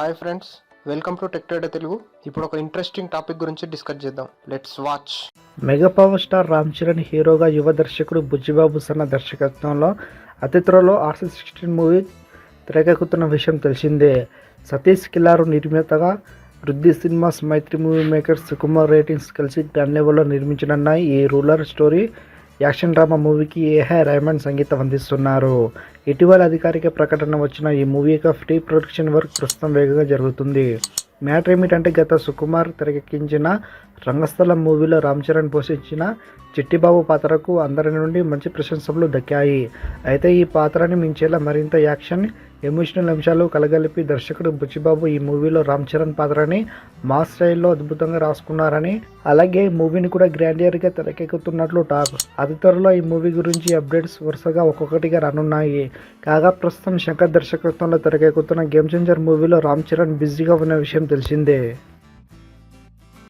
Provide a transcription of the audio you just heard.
Hi friends welcome to tech trader Telugu ఇప్పుడు ఒక interesting topic గురించి డిస్కస్ చేద్దాం. Let's watch mega power star Ram Charan హీరోగా యువ దర్శకుడు బుజ్జిబాబు సన్న దర్శకత్వంలో అతి త్వరలో ఆర్సీ సిక్స్టీన్ మూవీ తెరకెక్కుతున్న విషయం తెలిసిందే. సతీష్ కిల్లారు నిర్మాతగా Vriddhi Cinemas Mythri Movie Maker Sukumar Writings కలిసి గ్రాండ్ లెవెల్లో నిర్మించనున్నాయి. ఈ రూలర్ స్టోరీ యాక్షన్ డ్రామా మూవీకి ఏహే రైమండ్ సంగీతం అందిస్తున్నారు? ఇటీవల అధికారిక ప్రకటన వచ్చిన ఈ మూవీ యొక్క ప్రీ ప్రొడక్షన్ వర్క్ ప్రస్తుతం వేగంగా జరుగుతుంది. మ్యాటర్ ఏమిటంటే గత సుకుమార్ తెరకెక్కించిన రంగస్థలం మూవీలో రామ్ చరణ్ పోషించిన చిట్టిబాబు పాత్రకు అందరి నుండి మంచి ప్రశంసలు దక్కాయి. అయితే ఈ పాత్రని మించేలా మరింత యాక్షన్ ఎమోషనల్ అంశాలు కలగలిపి దర్శకుడు బుచ్చిబాబు ఈ మూవీలో రామ్ చరణ్ పాత్రని మాస్ స్టైల్లో అద్భుతంగా రాసుకున్నారని అలాగే ఈ మూవీని కూడా గ్రాండియర్గా తెరకెక్కుతున్నట్లు టాక్. అతి త్వరలో ఈ మూవీ గురించి అప్డేట్స్ వరుసగా ఒక్కొక్కటిగా రానున్నాయి. కాగా ప్రస్తుతం శంకర్ దర్శకత్వంలో తెరకెక్కుతున్న గేమ్ చేంజర్ మూవీలో రామ్ చరణ్ బిజీగా ఉన్న విషయం తెలిసిందే.